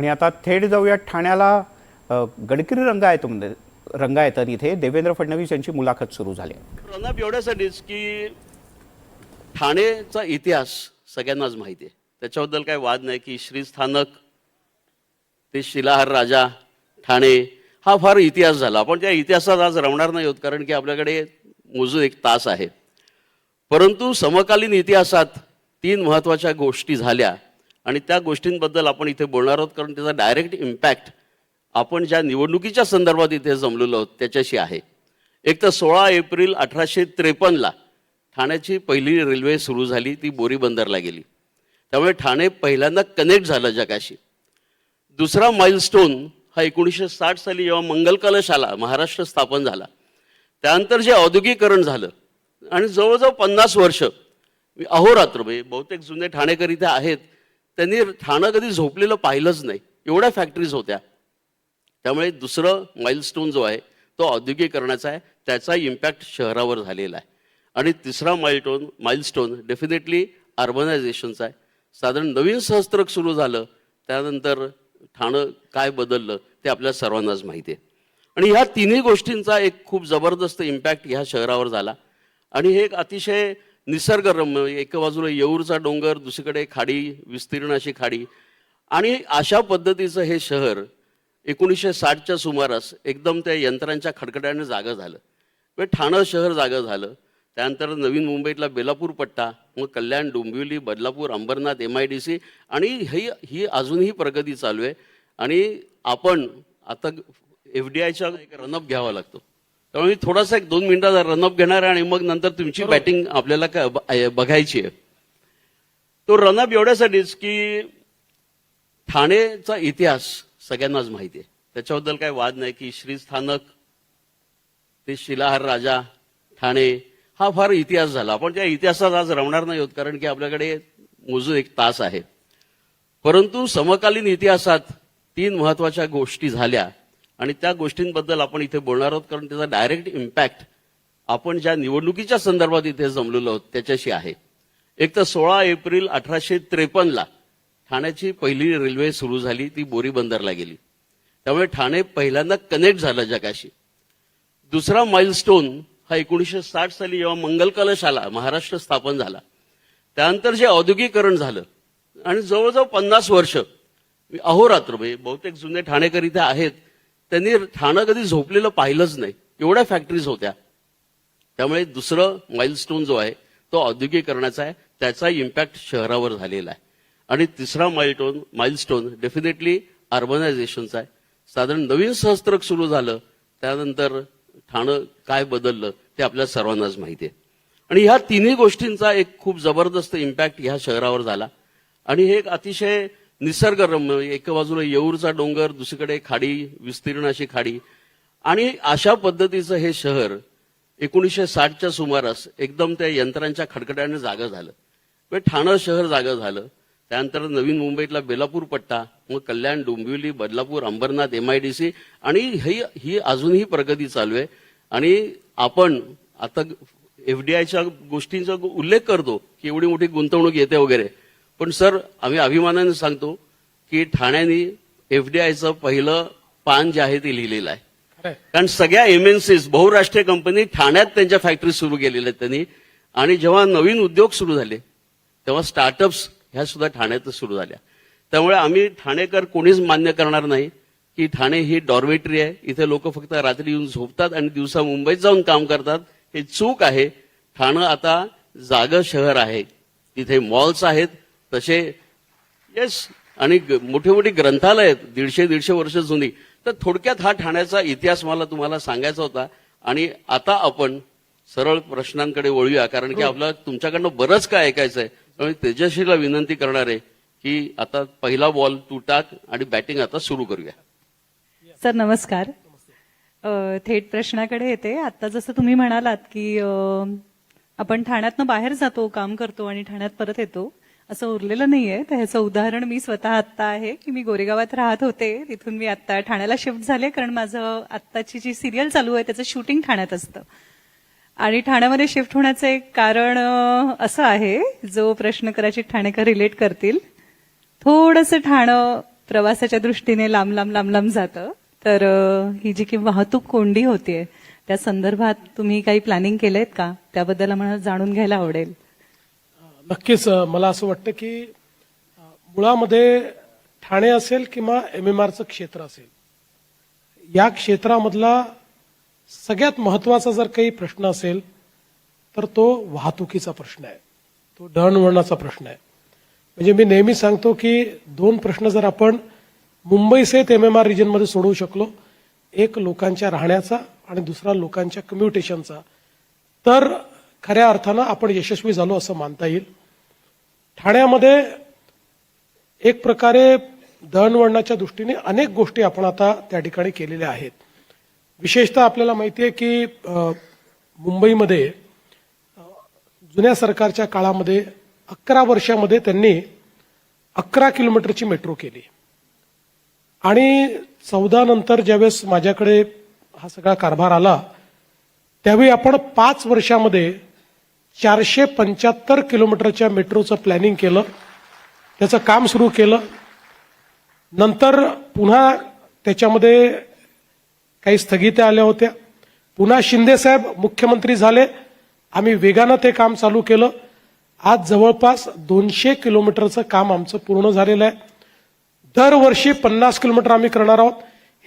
आणि आता थेट जाऊया ठाण्याला अ, गडकरी रंगायतमध्ये म्हणजे, रंगायतन इथे देवेंद्र फडणवीस यांची मुलाखत सुरू झाली. आहे रनअप एवढ्यासाठीच की ठाणेचा इतिहास सगळ्यांनाच माहिती आहे. त्याच्याबद्दल काही वाद नाही की श्रीस्थानक ते शिलाहार राजा ठाणे हा फार इतिहास झाला. आपण त्या इतिहासात आज रमणार नाही होत कारण की आपल्याकडे मोजून एक तास आहे. परंतु समकालीन इतिहासात तीन महत्त्वाच्या गोष्टी झाल्या. आणि त्या गोष्टींबद्दल आपण इथे बोलणार आहोत कारण त्याचा डायरेक्ट इम्पॅक्ट आपण ज्या निवडणुकीच्या संदर्भात इथे जमलेलो आहोत त्याच्याशी आहे. एक तर सोळा एप्रिल अठराशे त्रेपन्नला ठाण्याची पहिली रेल्वे सुरू झाली ती बोरी बंदरला गेली. त्यामुळे ठाणे पहिल्यांदा कनेक्ट झालं जगाशी. दुसरा माइलस्टोन हा एकोणीसशे साठ साली जेव्हा मंगल कलश आला महाराष्ट्र स्थापन झाला त्यानंतर जे औद्योगिकरण झालं आणि जवळजवळ पन्नास वर्ष मी अहोरात्र म्हणजे बहुतेक जुने ठाणेकर इथे आहेत त्यांनी ठाणं कधी झोपलेलं पाहिलंच नाही. एवढ्या फॅक्टरीज होत्या. त्यामुळे दुसरं माइलस्टोन जो आहे तो औद्योगिकरणाचा आहे. त्याचा इम्पॅक्ट शहरावर झालेला आहे. आणि तिसरा माइलटोन माइलस्टोन डेफिनेटली अर्बनायझेशनचा आहे. साधारण नवीन सहस्त्रक सुरू झालं. त्यानंतर ठाणं काय बदललं ते आपल्या सर्वांनाच माहिती आहे. आणि ह्या तिन्ही गोष्टींचा एक खूप जबरदस्त इम्पॅक्ट ह्या शहरावर झाला. आणि हे एक अतिशय निसर्गरम्य म्हणजे एका बाजूला येऊरचा डोंगर दुसरीकडे खाडी विस्तीर्ण अशी खाडी. आणि अशा पद्धतीचं हे शहर एकोणीसशे साठच्या सुमारास एकदम त्या यंत्रांच्या खडखड्याने जागं झालं. म्हणजे ठाणं शहर जागं झालं. त्यानंतर नवीन मुंबईतला बेलापूर पट्टा मग Kalyan Dombivli Badlapur Ambernath M I D C आणि ही ही अजूनही प्रगती चालू आहे. आणि आपण आता एफ डी आयचा एक रनअप घ्यावा लागतो. त्यामुळे मी थोडासा एक दोन मिनिटाचा रनअप घेणार आहे आणि मग नंतर तुमची बॅटिंग आपल्याला बघायची आहे. तो रनअप एवढ्यासाठीच की ठाणेचा इतिहास सगळ्यांनाच माहिती आहे. त्याच्याबद्दल काही वाद नाही की श्रीस्थानक ते शिलाहार राजा ठाणे हा फार इतिहास झाला. आपण त्या इतिहासात आज रमणार नाही होत कारण की आपल्याकडे मोजून एक तास आहे. परंतु समकालीन इतिहासात तीन महत्त्वाच्या गोष्टी झाल्या. आणि त्या गोष्टींबद्दल आपण इथे बोलणार आहोत कारण त्याचा डायरेक्ट इम्पॅक्ट आपण ज्या निवडणुकीच्या संदर्भात इथे जमलेलो आहोत त्याच्याशी आहे. एक तर सोळा एप्रिल अठराशे त्रेपन्नला ठाण्याची पहिली रेल्वे सुरू झाली ती बोरी बंदरला गेली. त्यामुळे ठाणे पहिल्यांदा कनेक्ट झालं जगाशी. दुसरा माइलस्टोन हा एकोणीसशे साठ साली जेव्हा मंगल कलश आला महाराष्ट्र स्थापन झाला. त्यानंतर जे औद्योगिकरण झालं आणि जवळजवळ पन्नास वर्ष मी अहोरात्र म्हणजे बहुतेक जुने ठाणेकर इथे आहेत त्यांनी ठाणं कधी झोपलेलं पाहिलंच नाही. एवढ्या फॅक्टरीज होत्या. त्यामुळे दुसरं माइलस्टोन जो आहे तो औद्योगिकरणाचा आहे. त्याचा इम्पॅक्ट शहरावर झालेला आहे. आणि तिसरा माइलटोन माइलस्टोन डेफिनेटली अर्बनायझेशनचा आहे. साधारण नवीन सहस्त्रक सुरू झालं त्यानंतर ठाणं काय बदललं ते आपल्या सर्वांनाच माहिती आहे. आणि ह्या तिन्ही गोष्टींचा एक खूप जबरदस्त इम्पॅक्ट ह्या शहरावर झाला. आणि हे एक अतिशय निसर्गरम्य एका बाजूला येऊरचा डोंगर दुसरीकडे खाडी विस्तीर्ण अशी खाडी. आणि अशा पद्धतीचं हे शहर एकोणीसशे साठच्या सुमारास एकदम त्या यंत्रांच्या खडखड्याने जागं झालं. म्हणजे ठाणं शहर जागं झालं. त्यानंतर नवीन मुंबईतला बेलापूर पट्टा मग Kalyan Dombivli Badlapur Ambernath M I D C आणि ही ही अजूनही प्रगती चालू आहे. आणि आपण आता एफ डी आयच्या गोष्टींचा उल्लेख करतो की एवढी मोठी गुंतवणूक येते वगैरे. पण सर आम्ही अभिमानाने सांगतो की ठाण्याने एफ डी आयचं पहिलं पान जे आहे ते लिहिलेलं आहे. कारण सगळ्या एमएनसीज बहुराष्ट्रीय कंपनी ठाण्यात त्यांच्या फॅक्टरी सुरू केलेल्या आहेत त्यांनी. आणि जेव्हा नवीन उद्योग सुरू झाले तेव्हा स्टार्टअप्स ह्या सुद्धा ठाण्यातच सुरू झाल्या. त्यामुळे आम्ही ठाणेकर कोणीच मान्य करणार नाही की ठाणे ही डॉर्मेटरी आहे. इथे लोक फक्त रात्री येऊन झोपतात आणि दिवसा मुंबईत जाऊन काम करतात. हे चूक आहे. ठाणं आता जागं शहर आहे. तिथे मॉल्स आहेत. तसे येस आणि मोठी मोठी ग्रंथालय आहेत दीडशे दीडशे वर्ष जुनी. तर थोडक्यात हा ठाण्याचा इतिहास मला तुम्हाला सांगायचा होता. आणि आता आपण सरळ प्रश्नांकडे वळूया कारण की आपलं तुमच्याकडनं बरंच काय ऐकायचं आहे त्यामुळे तेजस्वीला विनंती करणार आहे की आता पहिला बॉल तू टाक आणि बॅटिंग आता सुरू करूया. सर नमस्कार. थेट प्रश्नाकडे येते. आता जसं तुम्ही म्हणालात की आपण ठाण्यातनं बाहेर जातो काम करतो आणि ठाण्यात परत येतो. असं उरलेलं नाहीये. तर ह्याचं उदाहरण मी स्वतः आत्ता आहे की मी गोरेगावात राहत होते. तिथून मी आत्ता ठाण्याला शिफ्ट झाले कारण माझं आत्ताची जी सिरियल चालू आहे त्याचं शूटिंग ठाण्यात असतं. आणि ठाण्यामध्ये शिफ्ट होण्याचं एक कारण असं आहे जो प्रश्न कदाचित ठाणेकर रिलेट करतील. थोडंसं ठाणं प्रवासाच्या दृष्टीने लांब लांब लांब लांब जातं. तर ही जी की वाहतूक कोंडी होतीये त्या संदर्भात तुम्ही काही प्लॅनिंग केलंयत का? त्याबद्दल आम्हाला जाणून घ्यायला आवडेल. नक्कीच मला असं वाटतं की मुळामध्ये ठाणे असेल किंवा एम एम आरचं क्षेत्र असेल या क्षेत्रामधला सगळ्यात महत्त्वाचा जर काही प्रश्न असेल तर तो वाहतुकीचा प्रश्न आहे. तो दळणवळणाचा प्रश्न आहे. म्हणजे मी नेहमी सांगतो की दोन प्रश्न जर आपण मुंबई सहित एम एम आर रिजनमध्ये सोडवू शकलो एक लोकांच्या राहण्याचा आणि दुसरा लोकांच्या कम्युटेशनचा तर खऱ्या अर्थानं आपण यशस्वी झालो असं मानता येईल. ठाण्यामध्ये एक प्रकारे दळणवळणाच्या दृष्टीने अनेक गोष्टी आपण आता त्या ठिकाणी केलेल्या आहेत. विशेषतः आपल्याला माहिती आहे की मुंबईमध्ये जुन्या सरकारच्या काळामध्ये अकरा वर्षामध्ये त्यांनी अकरा किलोमीटरची मेट्रो केली. आणि चौदा नंतर ज्यावेळेस माझ्याकडे हा सगळा कारभार आला त्यावेळी आपण पाच वर्षामध्ये चारशे पंच्याहत्तर किलोमीटरच्या मेट्रोचं प्लॅनिंग केलं. त्याचं काम सुरू केलं. नंतर पुन्हा त्याच्यामध्ये काही स्थगित्या आल्या होत्या. पुन्हा शिंदेसाहेब मुख्यमंत्री झाले. आम्ही वेगानं ते काम चालू केलं. आज जवळपास दोनशे किलोमीटरचं काम आमचं पूर्ण झालेलं आहे. दरवर्षी पन्नास किलोमीटर आम्ही करणार आहोत.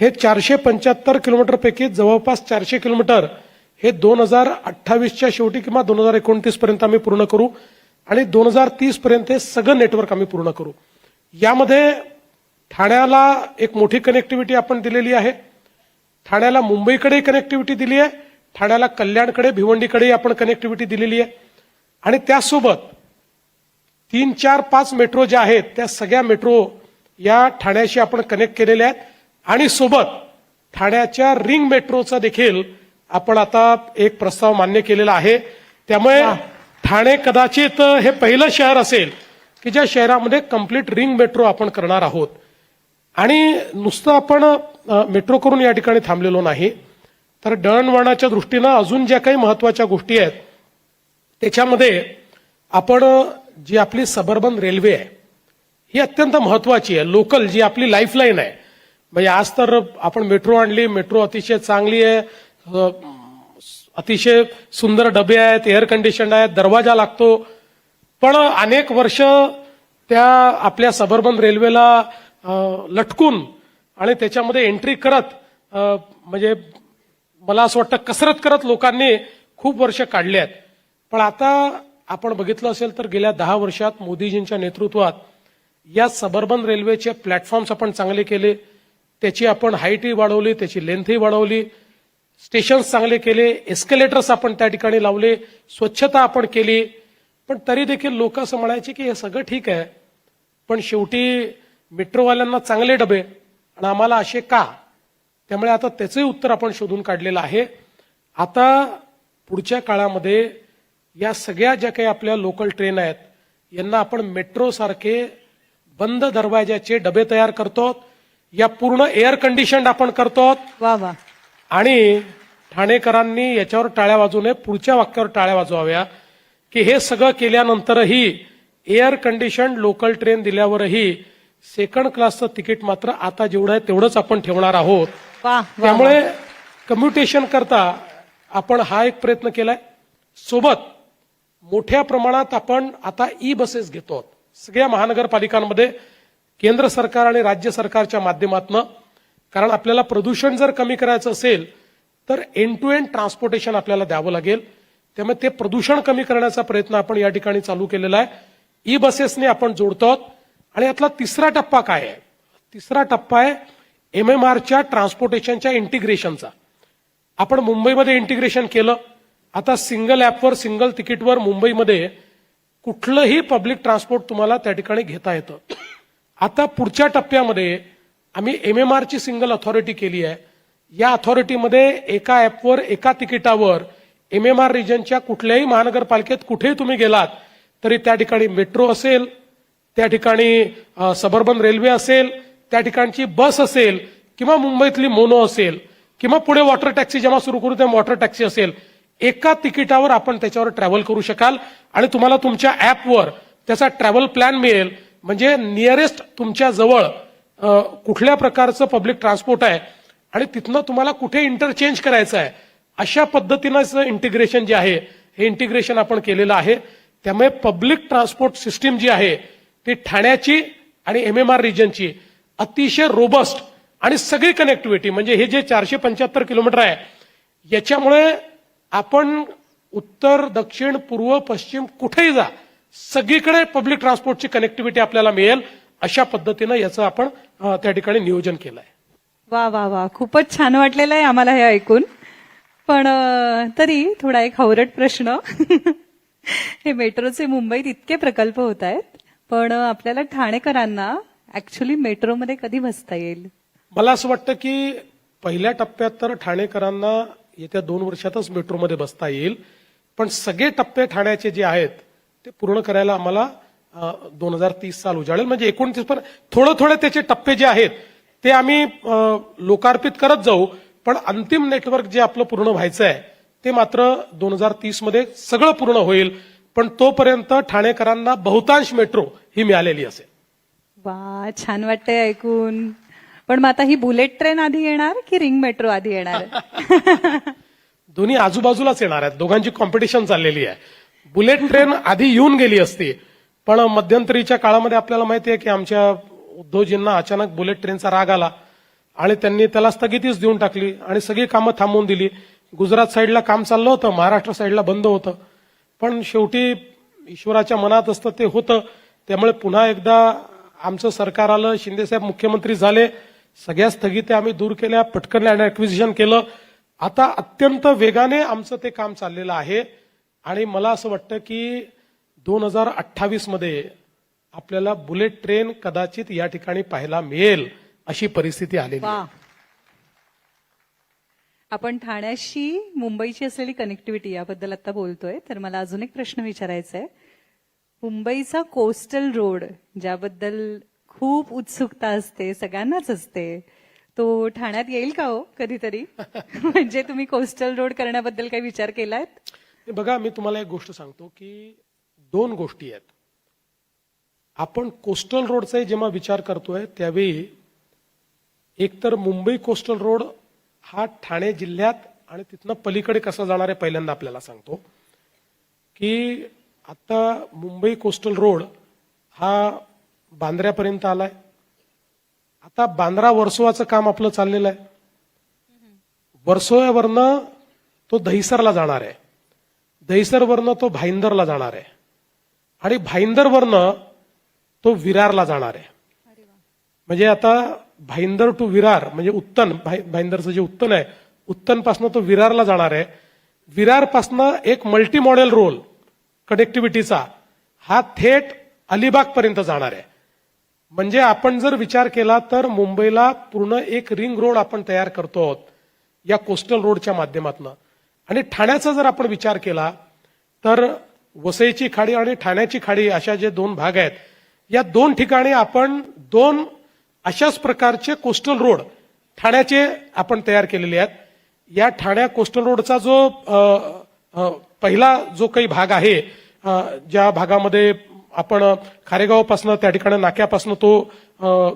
हे चारशे पंच्याहत्तर किलोमीटरपैकी जवळपास चारशे किलोमीटर हे दोन हजार अठ्ठावीसच्या शेवटी किंवा दोन हजार एकोणतीस पर्यंत आम्ही पूर्ण करू आणि दोन हजार तीस पर्यंत हे सगळं नेटवर्क आम्ही पूर्ण करू. यामध्ये ठाण्याला एक मोठी कनेक्टिव्हिटी आपण दिलेली आहे. ठाण्याला मुंबईकडे कनेक्टिव्हिटी दिली आहे. ठाण्याला कल्याणकडे भिवंडीकडे आपण कनेक्टिव्हिटी दिलेली आहे. आणि त्यासोबत तीन चार पाच मेट्रो ज्या आहेत त्या सगळ्या मेट्रो या ठाण्याशी आपण कनेक्ट केलेल्या आहेत. आणि सोबत ठाण्याच्या रिंग मेट्रोचा देखील आपण आता एक प्रस्ताव मान्य केलेला आहे. त्यामुळे ठाणे कदाचित हे पहिलं शहर असेल की ज्या शहरामध्ये कंप्लीट रिंग मेट्रो आपण करणार आहोत. आणि नुसतं आपण मेट्रो करून या ठिकाणी थांबलेलो नाही. तर दळणवळणाच्या दृष्टीनं अजून ज्या काही महत्त्वाच्या गोष्टी आहेत त्याच्यामध्ये आपण जी आपली सबर्बन रेल्वे आहे ही अत्यंत महत्वाची आहे. लोकल जी आपली लाईफलाईन आहे. म्हणजे आज तर आपण मेट्रो आणली मेट्रो अतिशय चांगली आहे. अतिशय सुंदर डबे आहेत एअर कंडिशन आहेत दरवाजा लागतो. पण अनेक वर्ष त्या आपल्या सबर्बन रेल्वेला लटकून आणि त्याच्यामध्ये एंट्री करत म्हणजे मला असं वाटतं कसरत करत लोकांनी खूप वर्ष काढली आहेत. पण आता आपण बघितलं असेल तर गेल्या दहा वर्षात मोदीजींच्या नेतृत्वात या सबर्बन रेल्वेचे प्लॅटफॉर्म्स आपण चांगले केले. त्याची आपण हाईटही वाढवली त्याची लेंथही वाढवली. स्टेशन्स चांगले केले एस्केलेटर्स आपण त्या ठिकाणी लावले स्वच्छता आपण केली. पण तरी देखील लोक असं म्हणायचे की हे सगळं ठीक आहे पण शेवटी मेट्रोवाल्यांना चांगले डबे आणि आम्हाला असे का? त्यामुळे आता त्याचंही उत्तर आपण शोधून काढलेलं आहे. आता पुढच्या काळामध्ये या सगळ्या ज्या काही आपल्या लोकल ट्रेन आहेत यांना आपण मेट्रो सारखे बंद दरवाजाचे डबे तयार करतो या पूर्ण एअर कंडिशन आपण करतो आणि ठाणेकरांनी याच्यावर टाळ्या वाजवू नये पुढच्या वाक्यावर टाळ्या वाजवाव्या की हे सगळं केल्यानंतरही एअर कंडिशन लोकल ट्रेन दिल्यावरही सेकंड क्लासचं तिकीट मात्र आता जेवढं आहे तेवढंच आपण ठेवणार आहोत. त्यामुळे कम्युटेशन करता आपण हा एक प्रयत्न केलाय. सोबत मोठ्या प्रमाणात आपण आता ई बसेस घेतो. सगळ्या महानगरपालिकांमध्ये केंद्र सरकार आणि राज्य सरकारच्या माध्यमातून कारण आपल्याला प्रदूषण जर कमी करायचं असेल तर एंड टू एंड ट्रान्सपोर्टेशन आपल्याला द्यावं लागेल. त्यामुळे ते प्रदूषण कमी करण्याचा प्रयत्न आपण या ठिकाणी चालू केलेला आहे. ई बसेसने आपण जोडतो आहोत आणि यातला तिसरा टप्पा काय आहे? तिसरा टप्पा आहे एम एम आरच्या ट्रान्सपोर्टेशनच्या इंटिग्रेशनचा आपण मुंबईमध्ये इंटिग्रेशन केलं. आता सिंगल ॲपवर सिंगल तिकीटवर मुंबईमध्ये कुठलंही पब्लिक ट्रान्सपोर्ट तुम्हाला त्या ठिकाणी घेता येतं. आता पुढच्या टप्प्यामध्ये आम्ही एम एम आरची सिंगल अथॉरिटी केली आहे. या अथॉरिटीमध्ये एका ॲपवर एका तिकिटावर एम एम आर रिजनच्या कुठल्याही महानगरपालिकेत कुठेही तुम्ही गेलात तरी त्या ठिकाणी मेट्रो असेल त्या ठिकाणी सबर्बन रेल्वे असेल त्या ठिकाणची बस असेल किंवा मुंबईतली मोनो असेल किंवा पुढे वॉटर टॅक्सी जेव्हा सुरू करू तेव्हा वॉटर टॅक्सी असेल एका तिकिटावर आपण त्याच्यावर ट्रॅव्हल करू शकाल. आणि तुम्हाला तुमच्या ऍपवर त्याचा ट्रॅव्हल प्लॅन मिळेल. म्हणजे नियरेस्ट तुमच्या जवळ कुठल्या प्रकारचं पब्लिक ट्रान्सपोर्ट आहे आणि तिथनं तुम्हाला कुठे इंटरचेंज करायचं आहे? अशा पद्धतीनं इंटिग्रेशन जे आहे हे इंटिग्रेशन आपण केलेलं आहे. त्यामुळे पब्लिक ट्रान्सपोर्ट सिस्टीम जी आहे ती ठाण्याची आणि एम एम आर रिजनची अतिशय रोबस्ट आणि सगळी कनेक्टिव्हिटी म्हणजे हे जे चारशे पंच्याहत्तर किलोमीटर आहे याच्यामुळे आपण उत्तर दक्षिण पूर्व पश्चिम कुठेही जा सगळीकडे पब्लिक ट्रान्सपोर्टची कनेक्टिव्हिटी आपल्याला मिळेल अशा पद्धतीनं याचं आपण त्या ठिकाणी नियोजन केलं आहे वा वा वा. खूपच छान वाटलेलं आहे आम्हाला हे ऐकून. पण तरी थोडा एक हवरट प्रश्न. हे मेट्रोचे मुंबईत इतके प्रकल्प होत आहेत. पण आपल्याला ठाणेकरांना ऍक्च्युली मेट्रोमध्ये कधी बसता येईल? मला असं वाटतं की पहिल्या टप्प्यात तर ठाणेकरांना येत्या दोन वर्षातच मेट्रोमध्ये बसता येईल. पण सगळे टप्पे ठाण्याचे जे आहेत ते पूर्ण करायला आम्हाला दोन हजार तीस साल उजाडेल म्हणजे एकोणतीस पण थोडं थोडे त्याचे टप्पे जे आहेत ते आम्ही लोकार्पित करत जाऊ पण अंतिम नेटवर्क जे आपलं पूर्ण व्हायचं आहे ते मात्र दोन हजार तीसमध्ये सगळं पूर्ण होईल पण तोपर्यंत ठाणेकरांना बहुतांश मेट्रो ही मिळालेली असेल. वा छान वाटतंय ऐकून. पण मग आता ही बुलेट ट्रेन आधी येणार की रिंग मेट्रो आधी येणार? दोन्ही आजूबाजूलाच येणार आहेत. दोघांची कॉम्पिटिशन चाललेली आहे. बुलेट ट्रेन आधी येऊन गेली असती पण मध्यंतरीच्या काळामध्ये आपल्याला माहिती आहे की आमच्या उद्धवजींना अचानक बुलेट ट्रेनचा राग आला आणि त्यांनी त्याला स्थगितीच देऊन टाकली आणि सगळी कामं थांबवून दिली. गुजरात साईडला काम चाललं होतं महाराष्ट्र साईडला बंद होतं. पण शेवटी ईश्वराच्या मनात असतं ते होतं. त्यामुळे पुन्हा एकदा आमचं सरकार आलं शिंदेसाहेब मुख्यमंत्री झाले. सगळ्या स्थगित्या आम्ही दूर केल्या पटकन लँड ऍक्विजिशन केलं. आता अत्यंत वेगाने आमचं ते काम चाललेलं आहे. आणि मला असं वाटतं की दोन हजार अठ्ठावीसमध्ये आपल्याला बुलेट ट्रेन कदाचित या ठिकाणी पाहायला मिळेल अशी परिस्थिती आलेली आहे. आपण ठाण्याशी मुंबईची असलेली कनेक्टिव्हिटी याबद्दल आता बोलतोय तर मला अजून एक प्रश्न विचारायचा आहे मुंबईचा कोस्टल रोड ज्याबद्दल खूप उत्सुकता असते सगळ्यांनाच असते तो ठाण्यात येईल का हो कधीतरी? म्हणजे तुम्ही कोस्टल रोड करण्याबद्दल काही विचार केलायत? बघा मी तुम्हाला एक गोष्ट सांगतो की दोन गोष्टी आहेत. आपण कोस्टल रोडचाही जेव्हा विचार करतोय त्यावेळी एकतर मुंबई कोस्टल रोड हा ठाणे जिल्ह्यात आणि तिथनं पलीकडे कसा जाणार आहे पहिल्यांदा आपल्याला सांगतो. की आता मुंबई कोस्टल रोड हा बांद्र्यापर्यंत आलाय. आता बांद्रा वर्सोवाचं काम आपलं चाललेलं आहे. वर्सोव्यावरनं तो दहिसरला जाणार आहे. दहिसरवरनं तो भाईंदरला जाणार आहे. आणि भाईंदरवरनं तो विरारला जाणार आहे. म्हणजे आता भाईंदर टू विरार म्हणजे उत्तन भाई- भाईंदरचं जे उत्तन आहे उत्तनपासनं तो विरारला जाणार आहे. विरारपासनं एक मल्टी मॉडेल रोल कनेक्टिव्हिटीचा हा थेट अलिबाग पर्यंत जाणार आहे. म्हणजे आपण जर विचार केला तर मुंबईला पूर्ण एक रिंग रोड आपण तयार करतो आहोत या कोस्टल रोडच्या माध्यमातून. आणि ठाण्याचा जर आपण विचार केला तर वसईची खाडी आणि ठाण्याची खाडी अशा जे दोन भाग आहेत या दोन ठिकाणी आपण दोन अशाच प्रकारचे कोस्टल रोड ठाण्याचे आपण तयार केलेले आहेत. या ठाण्या कोस्टल रोडचा जो आ, आ, पहिला जो काही भाग आहे ज्या भागामध्ये आपण खारेगावपासनं त्या ठिकाणी नाक्यापासनं तो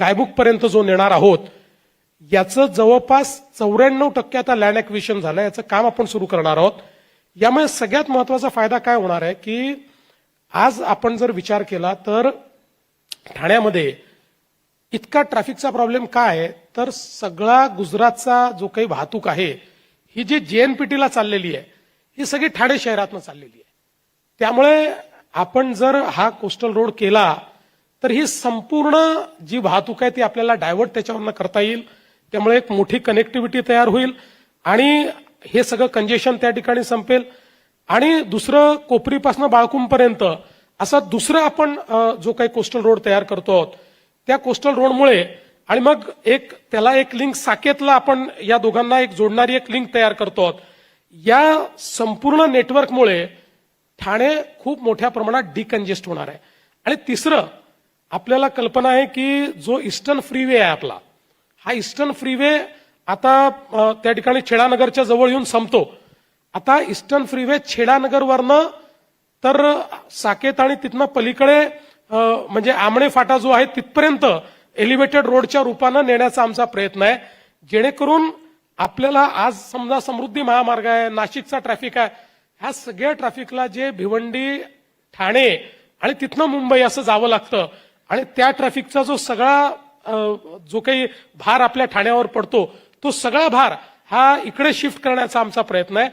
गायबुकपर्यंत जो नेणार आहोत याचं जवळपास चौऱ्याण्णव टक्के आता लँड ऍक्विशन झालं याचं काम आपण सुरू करणार आहोत. यामुळे सगळ्यात महत्त्वाचा फायदा काय होणार आहे की आज आपण जर विचार केला तर ठाण्यामध्ये इतका ट्रॅफिकचा प्रॉब्लेम काय तर सगळा गुजरातचा जो काही वाहतूक आहे ही जी जेएनपीटीला चाललेली आहे ही सगळी ठाणे शहरातनं चाललेली आहे. त्यामुळे आपण जर हा कोस्टल रोड केला तर ही संपूर्ण जी वाहतूक आहे ती आपल्याला डायव्हर्ट त्याच्यावरनं करता येईल. त्यामुळे एक मोठी कनेक्टिव्हिटी तयार होईल आणि हे सगळं कंजेशन त्या ठिकाणी संपेल. आणि दुसरं कोपरीपासून बाळकुंपर्यंत असा दुसरं आपण जो काही कोस्टल रोड तयार करतो आहोत त्या कोस्टल रोडमुळे आणि मग एक त्याला एक लिंक साकेतला आपण या दोघांना एक जोडणारी एक लिंक तयार करतो आहोत. या संपूर्ण नेटवर्कमुळे ठाणे खूप मोठ्या प्रमाणात डिकंजेस्ट होणार आहे. आणि तिसरं आपल्याला कल्पना आहे की जो ईस्टर्न फ्रीवे आहे आपला हा ईस्टर्न फ्रीवे आता त्या ठिकाणी छेडानगरच्या जवळ येऊन संपतो. आता ईस्टर्न फ्रीवे छेडानगरवरनं तर साकेत आणि तिथनं पलीकडे म्हणजे आमणे फाटा जो आहे तिथपर्यंत एलिव्हेटेड रोडच्या रूपानं नेण्याचा आमचा प्रयत्न आहे. जेणेकरून आपल्याला आज समजा समृद्धी महामार्ग आहे नाशिकचा ट्रॅफिक आहे ह्या सगळ्या ट्रॅफिकला जे भिवंडी ठाणे आणि तिथनं मुंबई असं जावं लागतं. आणि त्या ट्रॅफिकचा जो सगळा जो काही भार आपल्या ठाण्यावर पडतो तो सगळा भार हा इकडे शिफ्ट करण्याचा आमचा प्रयत्न आहे.